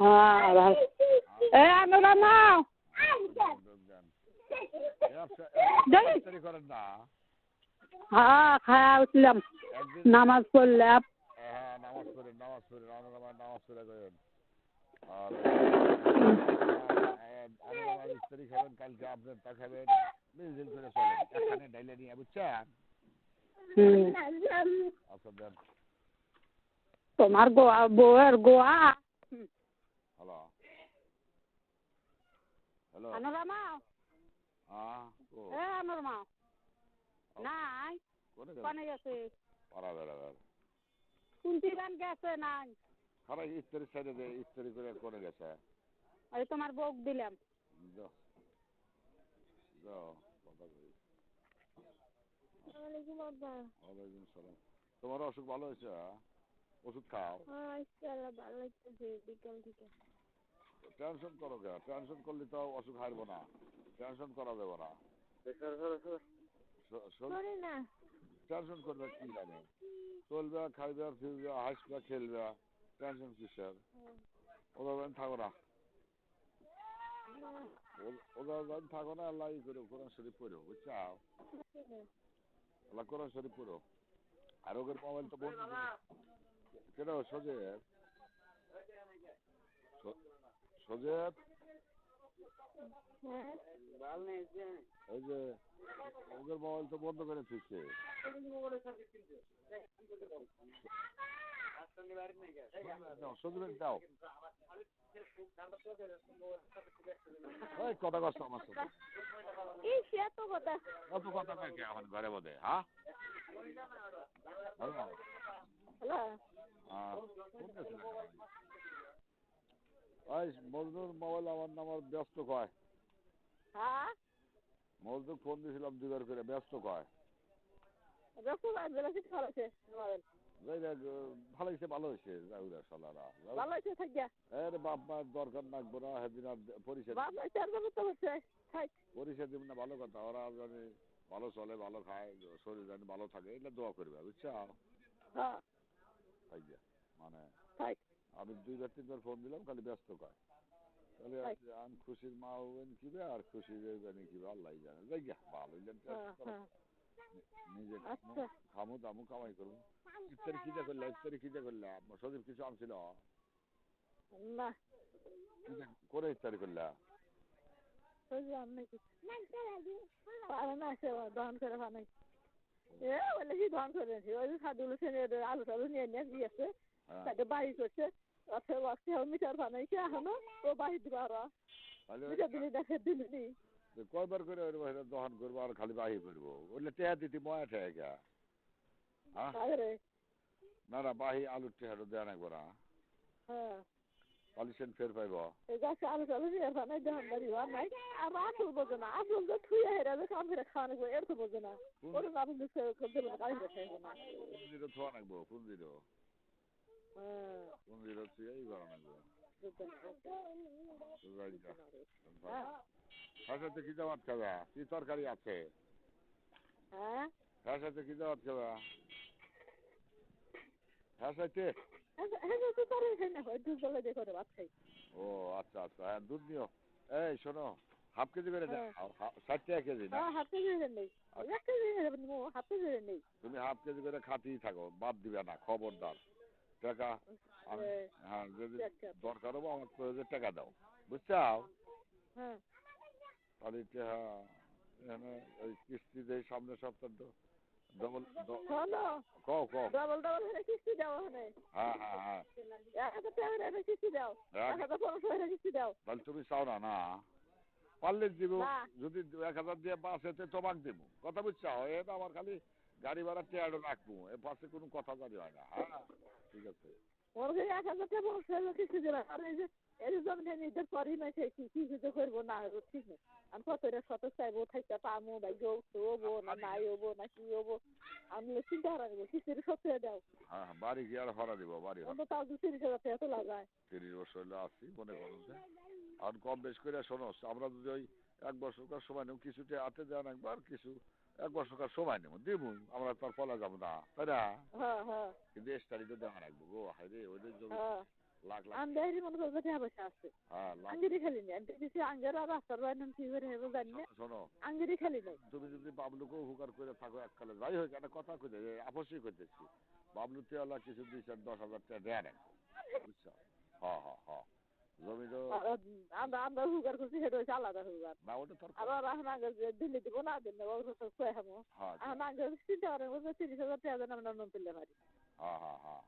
হ্যাঁ এ আনোরা না হ্যাঁ খায়া উঠলাম নামাজ পড়লাম হ্যাঁ কালকে আপনার নিয়ে বুঝছেন হুম। তোমার গোয়া বউয়ের গোয়া। হ্যালো। হ্যালো। হ্যাঁ এ নাই। কোনে গেছে। পাড়া বেড়াবার কোনটি গান গেছে নাই। খারাপ ইফতারি সাইডে দে ইফতারি করে কোনে গেছে? ওই তোমার বউক দিলাম। যাও যাও ওয়ালাইকুম সালাম তোমার অসুখ ভালো হয়েছে হ্যাঁ? ওষুধ খাও। ভালো লাগতেছে বিকাল থেকে। টেনশন করো কে টেনশন করলে তো অসুখ হারবো না। টেনশন করা যাবে না। করে টেনশন করবে কি লাগে চলবে খাইবে ফিরবে হাসবে খেলবে। টেনশন কিসের? ওদের থাকো না। ওদের থাকো না আল্লাহ ই করো কোরআন শরীফ পড়ো বুঝছ? আল্লাহ কোরআন শরীফ পড়ো আর ওদের মোবাইল তো বন্ধ কেন সজেব স- সজেব হ্যাঁ। ওই যে ওদের মোবাইল তো বন্ধ করে দিচ্ছে দাও কথা কষ্ট আমার কথা। কথা কে এখন ঘরে বোধে হ্যাঁ? মজনুর মোবাইল আমার নামার ব্যস্ত কয়। হ্যাঁ? মজনুর ফোন দিয়েছিলাম দুবার করে ব্যস্ত কয়। রসুন বেলা দেখ ভালো হয়েছে ভালো হয়েছে সালারা ভালো হয়েছে থাকিয়া বাপ মার দরকার লাগবো না সেদিন আর পরিষদ বাপ হয়েছে আর তো হচ্ছে থাক। পরিষদ দিব না ভালো কথা ওরা জানি ভালো চলে ভালো খায় শরীর জানি ভালো থাকে এটা দোয়া করবে বুঝছ? হ্যাঁ। মানে আমি দুইবার তিনবার ফোন দিলাম খালি ব্যস্ত কয়। তাহলে আমি খুশির মা হবেন কিবে আর খুশির জানি কিবে আল্লাহ জানে। যাই ভালো নিজে আচ্ছা। খামু দামু কামাই করব ইফতারি খিদে করলে ইফতারি খিদে করলে সজীব কিছু আনছিল? না। করে ইফতারি করলা? আলু টালু নিয়ে নিয়ে দিয়েছে হ্যাঁ। বাড়ি করছে। মিটার বানাইছে এখনও ও বাড়ি দিবা দিলি দেখে দিলি কয়বার করে ওর বাইরে দহন করব আর খালি বাহি করব? ওইলে টেহা দিতি ময়া টেহা গা হ্যাঁ? না না বাহি আলুর টেহাটা দেয়া না করা হ্যাঁ। পালিশেন ফের পাইব। এই গাছে আলু টালু নিয়ে বানাই দহন বাড়ি হওয়ার নাই। আর আসল বোঝে না আসল যে থুয়ে হেরা যে কাম করে খাওয়ানো গো এর তো বোঝে না। ওর না আপনি দিল গাড়ি দেখে না। পুঞ্জিরও থোয়া নাকবো পুঞ্জিরও হ্যাঁ। পুঞ্জিরও থুয়াই করা নাকবো হ্যাঁ। তার সাথে কি জামাত খাবা কি তরকারি আছে? হ্যাঁ? তার সাথে কি জামাত খাবা সাথে? হ্যাঁ হয় খাই। ও আচ্ছা আচ্ছা হ্যাঁ দুধ নিও। এই শোনো হাফ কেজি করে হ্যাঁ। দাও হা- ষাট টাকা কেজি না? হ্যাঁ হাফ কেজি নেই। কেজি হাফ কেজি নেই। তুমি হাফ কেজি করে খাতেই থাকো বাদ দিবে না খবরদার। টাকা আমি হ্যাঁ যদি আচ্ছা। দরকার হব আমার প্রয়োজন টাকা দাও। বুঝছাও? হ্যাঁ। এখানে ওই কিস্তি সপ্তাহ তো ডবল হলো কও কও ডবল ডবল করে কিস্তি দাও ওখানে হ্যাঁ হ্যাঁ হ্যাঁ। এক হাজার টাকা করে কিস্তি দাও। এক- এক হাজার পনেরোশো করে কিস্তি দাও। তাহলে তুমি চাও না না? পারলে দিব। যদি এক হাজার দিয়ে পাঁচ এতে তোমাকে দেব। কথা বুঝছাও এটা আমার খালি গাড়ি ভাড়া টেয়ারও রাখব। এ পাশে কোনো কথা জানি হয় না। হ্যাঁ ঠিক আছে। ওর এক হাজার টাকা কিস্তি দিলাম। আর এই যে এই যে জমি নিজের পরই কি কিছু করব না ঠিক নেই। আমি শত চাইব থাকতে পামো হব না নাই হব না কি হব আমি চিন্তা কিস্তির সত্যি দাও হ্যাঁ বাড়ি গিয়ে আর ভাড়া দিব বাড়ি অন্তত তাও দু তিরিশ হাজার টাকা তিরিশ বছর হলে আসছি মনে করুন আর কম বেশ করে শোনো আমরা যদি ওই এক বছরকার সময় নেব দেন একবার কিছু এক বছরকার সময় নেব দিব আমরা তো আর পলা যাব না তাই না? হ্যাঁ হ্যাঁ। কিন্তু স্টাডিটা দেখা রাখব গো হাই রে ওদের জমি হ্যাঁ দেখি মনে করব টাকা পয়সা আছে। হ্যাঁ আঙ্গিরি খেলি নি আমি দেখছি আঙ্গের আর রাস্তার বাইরে কি করে হেবো জানি না। শোনো, শোনো। আঙ্গিরি খেলি নাই। তুমি যদি বাবলুকেও হুকার করে থাকো এককালে যাই হোক একটা কথা কইতে আপসই করতেছি বাবলু তেলা কিছু দুই চার দশ হাজার টাকা দেয়া রাখো বুঝছ? হ্যাঁ হ্যাঁ হ্যাঁ জমি তো আমরা আমরা হুগার করছি সেটা হচ্ছে আলাদা হুগার না ওটা তোর আবার এখন আগে দিল্লি দিব না দিন না ওগুলো তো কয়ে হামো হ্যাঁ এখন আগে চিন্তা করেন তিরিশ হাজার টাকা আমরা নন তুললে পারি হ্যাঁ হ্যাঁ হ্যাঁ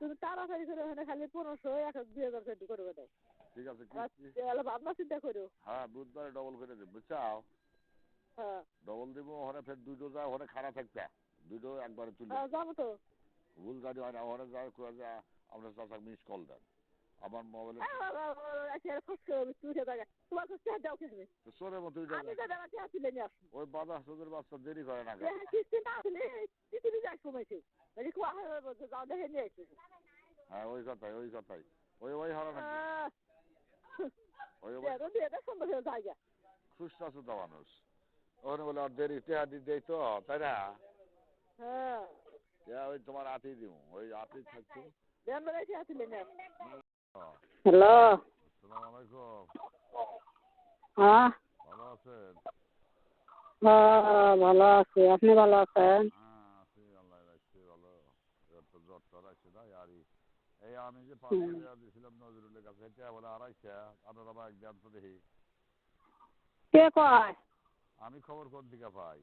তুমি তাড়াতাড়ি করে ওখানে খালি পনেরোশো এক দুই হাজার করে করবে দেয় ঠিক আছে কি আর কি? তাহলে ভাবনা চিন্তা করো। হ্যাঁ বুধবারে ডবল করে দেবো বুঝছাও? হ্যাঁ। ডবল দিব ওখানে ফের দুটো যা ওখানে খারাপ থাকবে। দুটো একবারে তুলে। হ্যাঁ যাব তো। ভুল গাড়ি হয় না ওখানে যা আমরা মিস কল দেন। আমার মোবাইলে খেলবে সোরের মতো তো ওই বাজার সুদের বাচ্চা দেরি করে না হয়ে হ্যাঁ ওই কথাই ওই কথাই। ওই ওই হারা না ওই জায়গা খুশটা সুদা মানুষ? ওখানে বলে আর দেরি টেহা দি দেই তো তাই না? হ্যাঁ। ওই তোমার আটি দিব ওই আটি থাকতো হ্যালো আসসালামু আলাইকুম হ্যাঁ ভালো আছেন? হ্যাঁ, ভালো আছি। আপনি ভালো আছেন? হ্যাঁ আছি আল্লাহ রাখছে ভালো। তো জ্বর টর আছে না আরই এই আমি যে পাঁচশো টাকা দিয়েছিলাম নজরুলের কাছে এটা বলে আড়াইশো? আপনারা বা এক তো দেখি। কে কয়? আমি খবর কোন দিকে পাই?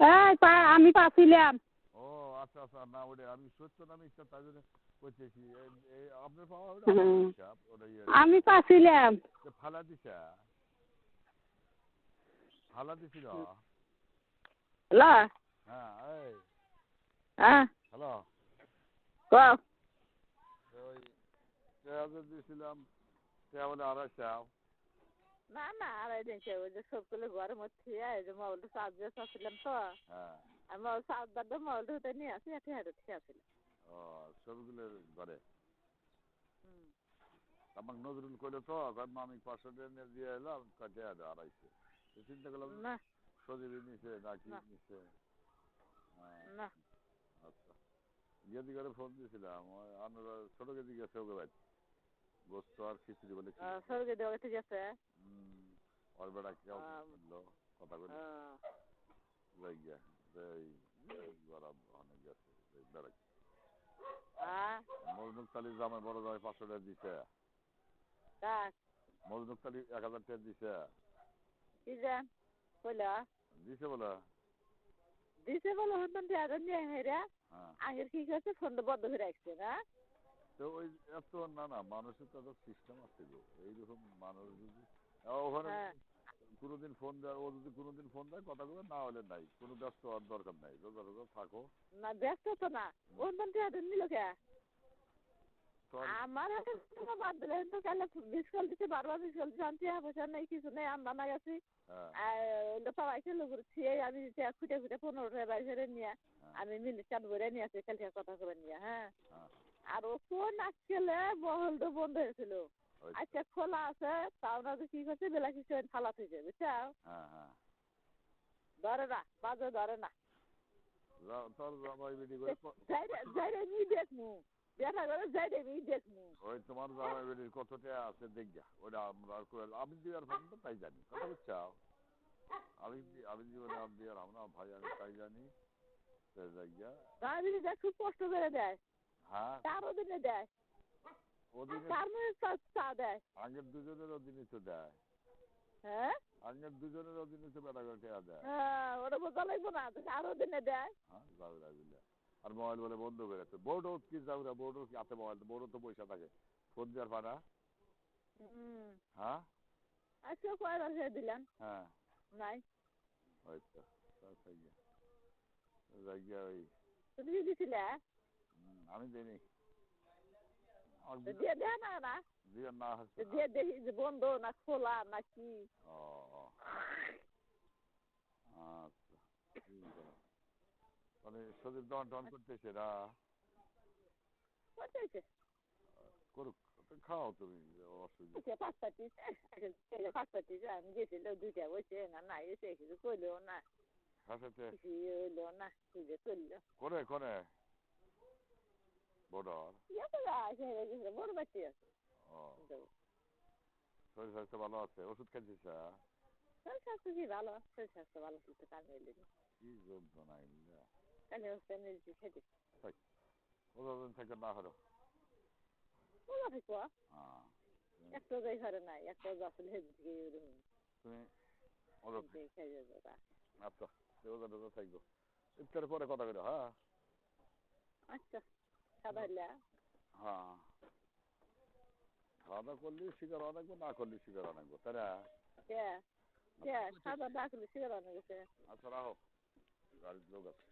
এই পা- আমি পাচ্ছিলাম আচ্ছা না ওটা আমি সত্য না মিথ্যা তাই জন্য করতেছি আপনার পাওয়া ইয়ে। আমি পাচ্ছিলাম যে ফালা দিছে? ফালা দিছিল? হ্যালো? হ্যাঁ এই। হ্যাঁ। হ্যালো? কও ওই আড়াইশো। না না আড়াই দিন কে ওই যে সবগুলো ঘরের মধ্যে যে মোবাইলটা চার্জ দিয়ে আসছিলাম তো। হ্যাঁ। আমি মোবাইল চার্জ বাদ দিয়ে নিয়ে আসি এটি হাতে ঠিক আছিল ও সবগুলো ঘরে আমাকে নজরুল করলে তো কয় আমি পাঁচশো টাকা দিয়ে এলাম কাটে আড়াইশো চিন্তা করলাম না সজীবী নিছে নাকি। নিছে না আচ্ছা গেদি করে ফোন দিয়েছিলাম আমরা ছোট গেদি গেছে ওকে ভাই গোস্ত আর খিচুড়ি বলে কি আহ, সরগে দেওয়া ঠিক আছে ওর বেড়া কেউ কথা বলে যাই গিয়া মজনুক তালি জামাই বড় জামাই পাঁচশো টাকা দিছে মজনুক তালি এক হাজার টাকা দিছে দিছে বলে দিছে বলে হন্তন টাকা নিয়ে হেরা হ্যাঁ আগের কি করছে ফোনটা বন্ধ করে রাখছে না তো ওই এত না না মানুষের তো সিস্টেম আছে গো এইরকম মানুষ যদি ওখানে হ্যাঁ কোনোদিন ফোন দেয় ও যদি কোনোদিন ফোন দেয় কথা বলে না হলে নাই। কোনো ব্যস্ত হওয়ার দরকার নাই। রোজা রোজা থাকো। না ব্যস্ত তো না। হন্তন টাকা নিল কে? আমার হাতে বাদ দিলে তো কালে বিশ কল দিতে বারবার বিশ কল আমি টাকা পয়সা নেই কিছু নেই আমরা না গেছি। হ্যাঁ। আর সবাই আমি টাকা খুঁটে খুঁটে পনেরো টাকা বাইশ করে নিয়ে আমি মিনিট চান ভরে নিয়ে আসি কাল থেকে কথা করে নিয়ে হ্যাঁ। হ্যাঁ। আর ও কোন আজকালে বহলটা বন্ধ হয়েছিল। আচ্ছা খোলা আছে তাও না কি করছে বেলা কিছু ফালা থেকে বুঝছ হ্যাঁ হ্যাঁ। ধরে না বাজে ধরে না। তোর জামাই বেটি করে ক- যাই রে যাই রে মি দেখমু। দেখা করে যাই রে দেখমু। ওই তোমার জামাই বেটির কতটা আছে দেখিয়া ওটা আমরা আর আমি দিয়ার ফোন তো তাই জানি কথা বুঝছাও? আমি আমি জীবনে আর দিয়ার আমরা ভাই আমি তাই জানি। তো যাইয়া গাঁ দিলে দেখ খুব কষ্ট করে দেয়। হ্যাঁ। তারও দিনে দেয়। আগের দুজনের অধীনে তো দেয়। হ্যাঁ? আগের দুজনের অধীনে তো বেটা করে টেয়া দেয়। হ্যাঁ ওটা বোঝা লাগবো না আরও দিনে দেয়। হ্যাঁ যাবে আর মোবাইল বলে বন্ধ করে আছে বোর্ডও কি যাবে বোর্ডও কি হাতে মোবাইল বোর্ডও তো পয়সা থাকে। ফোন পানা হুম। হ্যাঁ? আজকে কয়বার খেয়ে দিলাম হ্যাঁ। নাই। ওই তো। যাই গিয়া। ওই তুমি আমি দিইনি। আমার তো দিয়ে দেয় না না দিয়ে না তো হচ্ছে দিয়ে দেখি যে বন্ধ না খোলা না কি ও ও। আচ্ছা ঠিক আছে মানে সদীপ দহন টহন করতেছে না কোথায় করুক তো খাও তুমি অসুবিধা সে পাঁচটা টিস পাঁচটা টিস আমি গেছিল দুইটা বসে না না এসে কিছু করলেও না হাসাতে কিছু হইল না খুঁজে চলল করে করে বর্ডার বড় বাচ্চা আছে শরীর স্বাস্থ্য ভালো আছে ওষুধ হ্যাঁ? শরীর স্বাস্থ্য কি ভালো শরীর স্বাস্থ্য ভালো কিন্তু এলে কি যন্ত্রণা এগুলা মেডিসিন খেতে ওজন থেকে না হলো হ্যাঁ একটা যাই ঘরে নাই একটা থেকে এরকম তুমি ওজন দেখে যাবে আচ্ছা ওজন ওজন থাকব ইফতারের পরে কথা করে হ্যাঁ আচ্ছা হইলে হ্যাঁ। খাওয়া দাওয়া করলে শিকার অনেকবো না করলে শিকার অনেকবো তাই না সাদা অনেক গেছে আচ্ছা রাখো। গাড়ির লোক আছে।